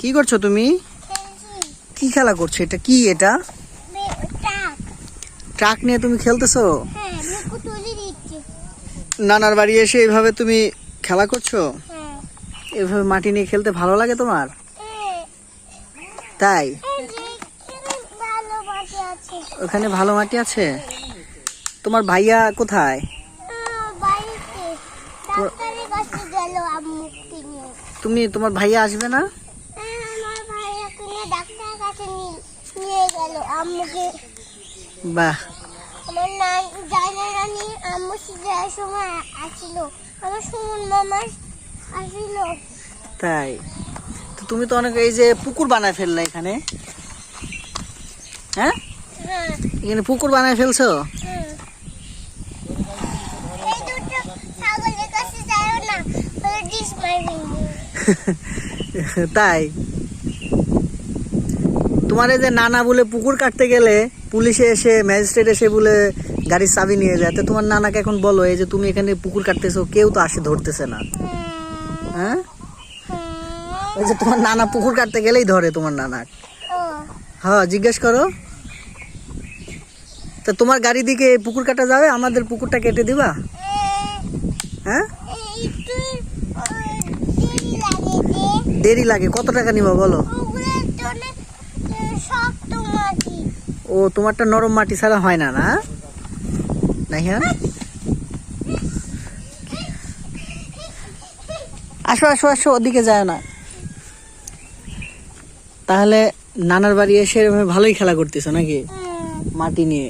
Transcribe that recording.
কি করছ তুমি? কি খেলা করছ? এটা কি এটা? ট্রাক নিয়ে তুমি খেলতেছো? নানার বাড়ি এসে এইভাবে তুমি খেলা করছ? এভাবে মাটি নিয়ে খেলতে ভালো লাগে তোমার? তাই? ওখানে ভালো মাটি আছে? তোমার ভাইয়া কোথায়? তুমি তোমার ভাইয়া আসবে না? ডাক্তারের কাছে নিয়ে গেল। আম্মুকে বাহ। আমার নান জানা রানী আম্মু যাওয়ার সময় আসিল। আমার সুমন মামা আসিল। তাই। তো তুমি তো অনেক এই যে পুকুর বানায় ফেললে এখানে? হ্যাঁ? হ্যাঁ। এখানে পুকুর বানায় ফেলছো? ওরা তাই। তোমার এই যে নানা বলে পুকুর কাটতে গেলে পুলিশে এসে ম্যাজিস্ট্রেট এসে বলে গাড়ির চাবি নিয়ে যায় তো তোমার নানাকে এখন বলো এই যে তুমি এখানে পুকুর কাটতেছো কেউ তো আসে ধরতেছে না। হ্যাঁ? ওই যে তোমার নানা পুকুর কাটতে গেলেই ধরে তোমার নানা। হ্যাঁ জিজ্ঞেস করো। তা তোমার গাড়ি দিকে পুকুর কাটা যাবে আমাদের পুকুরটা কেটে দিবা? হ্যাঁ? দেরি লাগে কত টাকা নিবা বলো? শক্ত মাটি। ও তোমারটা নরম মাটি ছাড়া হয় না না? নাই হ্যাঁ আসো আসো আসো ওদিকে যায় না। তাহলে নানার বাড়ি এসে ভালোই খেলা করতেছো নাকি? মাটি নিয়ে।